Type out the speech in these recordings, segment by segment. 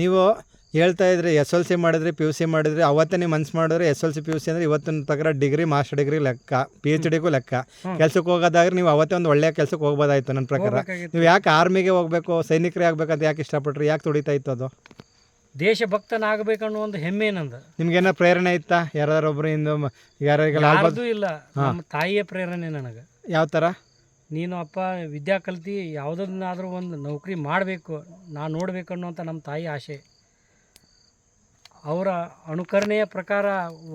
ನೀವು ಹೇಳ್ತಾ ಇದ್ರಿ ಎಸ್ ಎಲ್ ಸಿ ಮಾಡಿದ್ರಿ ಪಿ ಯು ಸಿ ಮಾಡಿದ್ರಿ ಅವತ್ತೇ ನೀವು ಮನ್ಸು ಮಾಡಿದ್ರೆ S L C P U C ಅಂದರೆ ಇವತ್ತಿನ ಪ್ರಕಾರ ಡಿಗ್ರಿ ಮಾಸ್ಟರ್ ಡಿಗ್ರಿ ಲೆಕ್ಕ ಪಿ ಎಚ್ ಡಿಗೂ ಲೆಕ್ಕ. ಕೆಲಸಕ್ಕೆ ಹೋಗೋದಾದ್ರೆ ನೀವು ಅವತ್ತೇ ಒಂದು ಒಳ್ಳೆಯ ಕೆಲ್ಸಕ್ಕೆ ಹೋಗ್ಬೋದಾಯ್ತು ನನ್ನ ಪ್ರಕಾರ. ನೀವು ಯಾಕೆ ಆರ್ಮಿಗೆ ಹೋಗ್ಬೇಕು ಸೈನಿಕರೇ ಆಗ್ಬೇಕಂತ ಯಾಕೆ ಇಷ್ಟಪಟ್ರಿ? ಯಾಕೆ ತುಡಿತಾ ಇತ್ತು ಅದು? ದೇಶಭಕ್ತನಾಗಬೇಕನ್ನೋ ಒಂದು ಹೆಮ್ಮೆ ನಂದು. ನಿಮ್ಗೇನೋ ಪ್ರೇರಣೆ ಇತ್ತಾ? ಯಾರಾದ್ರೊಬ್ರು ಇಂದು ಯಾರಿಗೆಲ್ಲ ಇಲ್ಲ. ನಮ್ಮ ತಾಯಿಯ ಪ್ರೇರಣೆ ನನಗೆ. ಯಾವ ಥರ ನೀನು ಅಪ್ಪ ವಿದ್ಯಾ ಕಲ್ತಿ, ಯಾವುದನ್ನಾದರೂ ಒಂದು ನೌಕರಿ ಮಾಡಬೇಕು, ನಾನು ನೋಡಬೇಕು ಅನ್ನೋಂಥ ನಮ್ಮ ತಾಯಿ ಆಸೆ. ಅವರ ಅನುಕರಣೆಯ ಪ್ರಕಾರ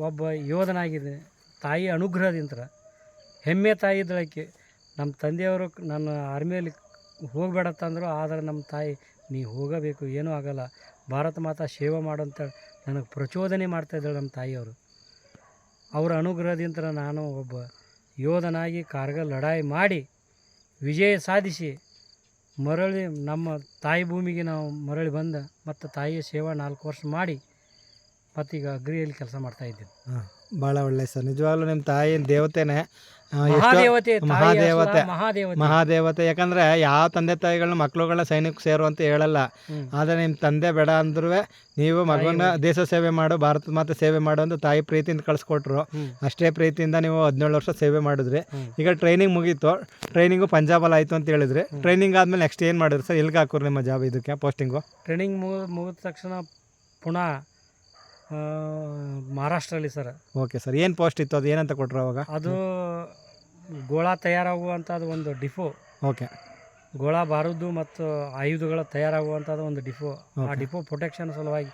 ಒಬ್ಬ ಯೋಧನಾಗಿದ್ದೆ ತಾಯಿ ಅನುಗ್ರಹದಿಂದ, ಹೆಮ್ಮೆ ತಾಯಿ ಇದ್ದಳಕ್ಕೆ ನಮ್ಮ ತಂದೆಯವರು ನನ್ನ ಆರ್ಮಿಯಲ್ಲಿ ಹೋಗಬೇಡತ್ತಂದ್ರು ಆದರೆ ನಮ್ಮ ತಾಯಿ, ನೀ ಹೋಗಬೇಕು, ಏನೂ ಆಗಲ್ಲ. ಭಾರತ ಮಾತಾ ಸೇವೆ ಮಾಡು ಅಂತೇಳಿ ನನಗೆ ಪ್ರಚೋದನೆ ಮಾಡ್ತಾ ಇದ್ದಾಳೆ ನಮ್ಮ ತಾಯಿಯವರು. ಅವರ ಅನುಗ್ರಹದಿಂದ ನಾನು ಒಬ್ಬ ಯೋಧನಾಗಿ ಕಾರ್ಗಲ್ ಲಡಾಯಿ ಮಾಡಿ ವಿಜಯ ಸಾಧಿಸಿ ಮರಳಿ ನಮ್ಮ ತಾಯಿ ಭೂಮಿಗೆ ನಾವು ಮರಳಿ ಬಂದ ಮತ್ತು ತಾಯಿಯ ಸೇವಾ ನಾಲ್ಕು ವರ್ಷ ಮಾಡಿ ಮತ್ತೀಗ ಅಗ್ರಿಯಲ್ಲಿ ಕೆಲಸ ಮಾಡ್ತಾ ಹಾಂ, ಭಾಳ ಒಳ್ಳೆಯ ಸರ್. ನಿಜವಾಗ್ಲೂ ನಿಮ್ಮ ತಾಯಿ ದೇವತೆನೇ. ಮಹಾದೇವತೆ ತಾಯಿ ಮಹಾದೇವತೆ. ಅಸುರ ಮಹಾದೇವತೆ. ಮಹಾದೇವತೆ. ಯಾಕಂದ್ರೆ ಯಾವ ತಂದೆ ತಾಯಿಗಳನ್ನ ಮಕ್ಳುಗಳನ್ನ ಸೈನಿಕ ಸೇರು ಅಂತ ಹೇಳಲ್ಲ. ಆದರೆ ನಿಮ್ಮ ತಂದೆ ಬೇಡ ಅಂದ್ರೂ ನೀವು ಮಗನ ದೇಶ ಸೇವೆ ಮಾಡು ಭಾರತ ಮಾತೆ ಸೇವೆ ಮಾಡು ಅಂತ ತಾಯಿ ಪ್ರೀತಿಯಿಂದ ಕಳಿಸ್ಕೊಟ್ರು. ಅಷ್ಟೇ ಪ್ರೀತಿಯಿಂದ ನೀವು ಹದಿನೇಳು ವರ್ಷ ಸೇವೆ ಮಾಡಿದ್ರಿ. ಈಗ ಟ್ರೈನಿಂಗ್ ಮುಗೀತು. ಟ್ರೈನಿಂಗು ಪಂಜಾಬಲ್ಲಿ ಆಯಿತು ಅಂತ ಹೇಳಿದ್ರಿ. ಟ್ರೈನಿಂಗ್ ಆದಮೇಲೆ ನೆಕ್ಸ್ಟ್ ಏನು ಮಾಡಿದ್ರಿ ಸರ್? ಎಲ್ಲಿಗೆ ಹಾಕೋರು ನಿಮ್ಮ ಜಾಬ್ ಇದಕ್ಕೆ ಪೋಸ್ಟಿಂಗು ಟ್ರೈನಿಂಗ್ ಮುಗಿದ ಮುಗಿದ ತಕ್ಷಣ ಪುನಃ ಆ, ಮಹಾರಾಷ್ಟ್ರಲ್ಲಿ ಸರ್. Okay sir. ಏನು ಪೋಸ್ಟ್ ಇತ್ತು? ಅದು ಏನಂತ ಕೊಟ್ರು ಅವಾಗ? ಅದು ಗೋಳ ತಯಾರಾಗುವಂಥದ್ದು ಒಂದು ಡಿಫೋ. ಓಕೆ. ಗೋಳ ಬಾರದ್ದು ಮತ್ತು ಆಯುಧಗಳು ತಯಾರಾಗುವಂಥದ್ದು ಒಂದು ಡಿಫೋ. ಆ. ಡಿಫೋ ಪ್ರೊಟೆಕ್ಷನ್ ಸಲುವಾಗಿ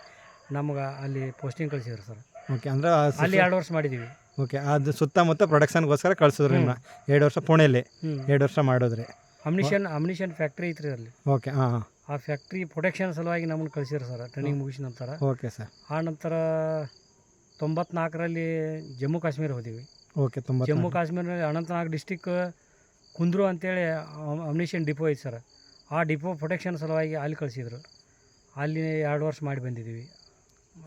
ನಮ್ಗೆ ಅಲ್ಲಿ ಪೋಸ್ಟಿಂಗ್ ಕಳಿಸಿದ್ರು ಸರ್. ಓಕೆ ಅಂದ್ರೆ ಅಲ್ಲಿ ಎರಡು ವರ್ಷ ಮಾಡಿದ್ದೀವಿ ಓಕೆ ಅದು ಸುತ್ತಮುತ್ತ ಪ್ರೊಡಕ್ಷನ್ಗೋಸ್ಕರ ಕಳ್ಸಿದ್ರು ನಿಮ್ಮ ಎರಡು ವರ್ಷ ಪುಣೆಯಲ್ಲಿ ಎರಡು ವರ್ಷ ಮಾಡಿದ್ರಿ. ಅಮ್ನಿಷನ್ ಅಮ್ನಿಷನ್ ಫ್ಯಾಕ್ಟ್ರಿ ಐತ್ರಿ ಅಲ್ಲಿ. ಓಕೆ ಹಾಂ ಹಾಂ. ಆ ಫ್ಯಾಕ್ಟ್ರಿ ಪ್ರೊಟೆಕ್ಷನ್ ಸಲುವಾಗಿ ನಮ್ಮನ್ನು ಕಳಿಸಿದ್ರು ಸರ್ ಟ್ರೈನಿಂಗ್ ಮುಗಿಸಿದ ನಂತರ. Okay sir. ಆ ನಂತರ ತೊಂಬತ್ನಾಲ್ಕರಲ್ಲಿ ಜಮ್ಮು ಕಾಶ್ಮೀರ ಹೋದಿವಿ. ಓಕೆ ತುಂಬ ಜಮ್ಮು ಕಾಶ್ಮೀರದಲ್ಲಿ ಅನಂತನಾಗ್ ಡಿಸ್ಟಿಕ್ ಕುಂದ್ರು ಅಂತೇಳಿ ಅಮ್ನಿಷನ್ ಡಿಪೋ ಐತೆ ಸರ್ ಆ ಡಿಪೋ ಪ್ರೊಟೆಕ್ಷನ್ ಸಲುವಾಗಿ ಅಲ್ಲಿ ಕಳಿಸಿದ್ರು. ಅಲ್ಲಿ ಎರಡು ವರ್ಷ ಮಾಡಿ ಬಂದಿದ್ದೀವಿ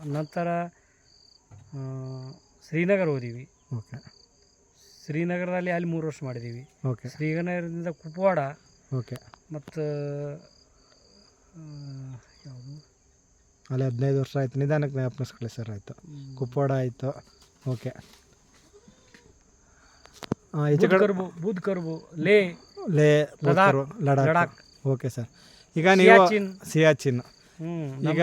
ನಂತರ ಶ್ರೀನಗರ್ ಶ್ರೀನಗರ ಹೋದೀವಿ. ಓಕೆ. ಶ್ರೀನಗರದಲ್ಲಿ ಅಲ್ಲಿ ಮೂರು ವರ್ಷ ಮಾಡಿದ್ದೀವಿ ಓಕೆ. ಶ್ರೀನಗರದಿಂದ ಕುಪ್ವಾಡ ಓಕೆ. ಮತ್ತು ಯಾವುದು? ಅಲ್ಲಿ ಹದಿನೈದು ವರ್ಷ ಆಯ್ತು. ನಿಧಾನಕ್ಕೆ ಜ್ಞಾಪನಿಸ್ಕೊಳ್ಳಿ ಸರ್ ಆಯಿತು. ಕುಪ್ವಾಡ ಆಯಿತು. ಓಕೆ. ಈಚೆ ಕಡೆ ಕರ್ಬು ಬುದ್ ಕರ್ಬು ಲೇ ಲೇ ಲದಾಖ್, ಲಡಾಖ್ ಲಡಾಖ್. Okay sir. ಈಗ ನೀವು ಸಿಯಾಚಿನ್. ಸಿಯಾಚಿನ್. ಹ್ಮ್, ಈಗ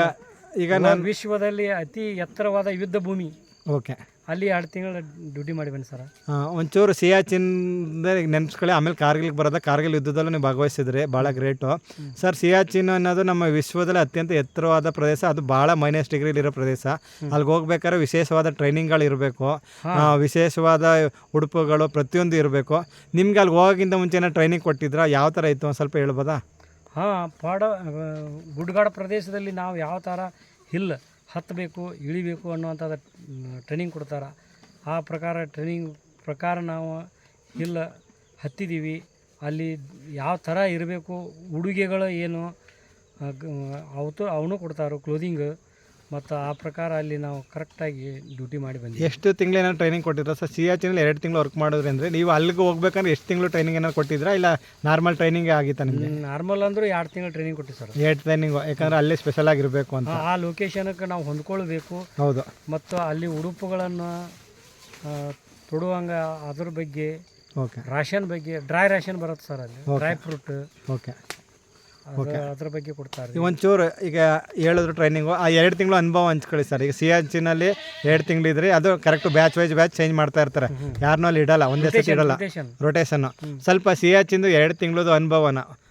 ಈಗ ನಾನು ವಿಶ್ವದಲ್ಲಿ ಅತಿ ಎತ್ತರವಾದ ಯುದ್ಧ ಭೂಮಿ. ಓಕೆ. ಅಲ್ಲಿ ಎರಡು ತಿಂಗಳ ಡ್ಯೂಟಿ ಮಾಡಿ ಬನ್ನಿ ಸರ್. ಒಂಚೂರು ಸಿಯಾಚಿನ್ ನೆನ್ಸ್ಕೊಳ್ಳಿ. ಆಮೇಲೆ ಕಾರ್ಗಿಲ್ಗೆ ಬರೋದ. ಕಾರ್ಗಿಲ್ ಯುದ್ಧದಲ್ಲೂ ನೀವು ಭಾಗವಹಿಸಿದ್ರಿ. ಭಾಳ ಗ್ರೇಟು ಸರ್ ಸಿಯಾಚಿನ್ ಅನ್ನೋದು ನಮ್ಮ ವಿಶ್ವದಲ್ಲಿ ಅತ್ಯಂತ ಎತ್ತರವಾದ ಪ್ರದೇಶ. ಅದು ಭಾಳ ಮೈನಸ್ ಡಿಗ್ರಿಲಿರೋ ಪ್ರದೇಶ. ಅಲ್ಲಿಗೆ ಹೋಗ್ಬೇಕಾದ್ರೆ ವಿಶೇಷವಾದ ಟ್ರೈನಿಂಗ್ಗಳು ಇರಬೇಕು. ವಿಶೇಷವಾದ ಉಡುಪುಗಳು ಪ್ರತಿಯೊಂದು ಇರಬೇಕು. ನಿಮ್ಗೆ ಅಲ್ಲಿ ಹೋಗೋಕ್ಕಿಂತ ಮುಂಚೆನ ಟ್ರೈನಿಂಗ್ ಕೊಟ್ಟಿದ್ರಾ? ಯಾವ ಥರ ಇತ್ತು? ಒಂದು ಸ್ವಲ್ಪ ಹೇಳ್ಬೋದಾ? ಹಾಂ ಪಾಡ ಗುಡ್ಗಾಡು ಪ್ರದೇಶದಲ್ಲಿ ನಾವು ಯಾವ ಥರ ಹಿಲ್ ಹತ್ತಬೇಕು, ಇಳಿಬೇಕು ಅನ್ನುವಂಥದ್ದು ಟ್ರೈನಿಂಗ್ ಕೊಡ್ತಾರೆ. ಆ ಪ್ರಕಾರ ಟ್ರೈನಿಂಗ್ ಪ್ರಕಾರ ನಾವು ಇಲ್ಲ ಹತ್ತಿದ್ದೀವಿ ಅಲ್ಲಿ ಯಾವ ಥರ ಇರಬೇಕು, ಉಡುಗೆಗಳು ಏನು ಅವತ್ತು ಅವನು ಕೊಡ್ತಾರೆ ಕ್ಲೋದಿಂಗ್ ಮತ್ತು ಆ ಪ್ರಕಾರ ಅಲ್ಲಿ ನಾವು ಕರೆಕ್ಟಾಗಿ ಡ್ಯೂಟಿ ಮಾಡಿ ಬಂದ್ವಿ. ಎಷ್ಟು ತಿಂಗಳು ಏನಾದ್ರು ಟ್ರೈನಿಂಗ್ ಕೊಟ್ಟಿದ್ರೆ? ಸರ್ ಸಿಯಾಚಿನಲ್ಲಿ ಎರಡು ತಿಂಗಳು ವರ್ಕ್ ಮಾಡಿದ್ರೆ ಅಂದರೆ ನೀವು ಅಲ್ಲಿಗೆ ಹೋಗ್ಬೇಕಂದ್ರೆ ಎಷ್ಟು ತಿಂಗಳು ಟ್ರೈನಿಂಗ್ ಏನಾದ್ರು ಕೊಟ್ಟಿದ್ರಾ? ಇಲ್ಲ ನಾರ್ಮಲ್ ಟ್ರೈನಿಂಗ್ ಆಗಿತ್ತ ನಿಮಗೆ? ನಾರ್ಮಲ್ ಅಂದ್ರೆ ಎರಡು ತಿಂಗಳು ಟ್ರೈನಿಂಗ್ ಕೊಟ್ಟಿವಿ ಸರ್. ಎರಡು ಟ್ರೈನಿಂಗ್ ಯಾಕಂದ್ರೆ ಅಲ್ಲೇ ಸ್ಪೆಷಲ್ ಆಗಿರಬೇಕು ಅಂತ. ಆ ಲೊಕೇಶನ್ಗೆ ನಾವು ಹೊಂದ್ಕೊಳ್ಬೇಕು. ಹೌದು. ಮತ್ತು ಅಲ್ಲಿ ಉಡುಪುಗಳನ್ನು ತೊಡುವಂಗ ಅದ್ರ ಬಗ್ಗೆ ಓಕೆ ರಾಷನ್ ಬಗ್ಗೆ ಡ್ರೈ ರಾಷನ್ ಬರುತ್ತೆ ಸರ್ ಅಲ್ಲಿ. ಡ್ರೈ ಫ್ರೂಟ್ ಓಕೆ ಅದ್ರ ಬಗ್ಗೆ ಕೊಡ್ತಾರೆ ನೀವು ಒಂಚೂರು ಈಗ ಹೇಳಿದ್ರು ಟ್ರೈನಿಂಗು ಆ ಎರಡು ತಿಂಗಳು ಅನುಭವ ಹಂಚ್ಕೊಳ್ಳಿ ಸರ್ ಈಗ ಸಿ ಎಚ್ನಲ್ಲಿ ಎರಡು ತಿಂಗಳು ಇದ್ರಿ ಅದು correct batch wise batch change ಮಾಡ್ತಾ ಇರ್ತಾರೆ. ಯಾರನ್ನೂ ಅಲ್ಲಿ ಇಡಲ್ಲ ಒಂದೇ ಸತಿ ಇಡಲ್ಲ. ರೊಟೇಷನ್ ಸಿ ಎಚ್ ಇಂದು ಎರಡು ತಿಂಗಳದು ಅನುಭವನ.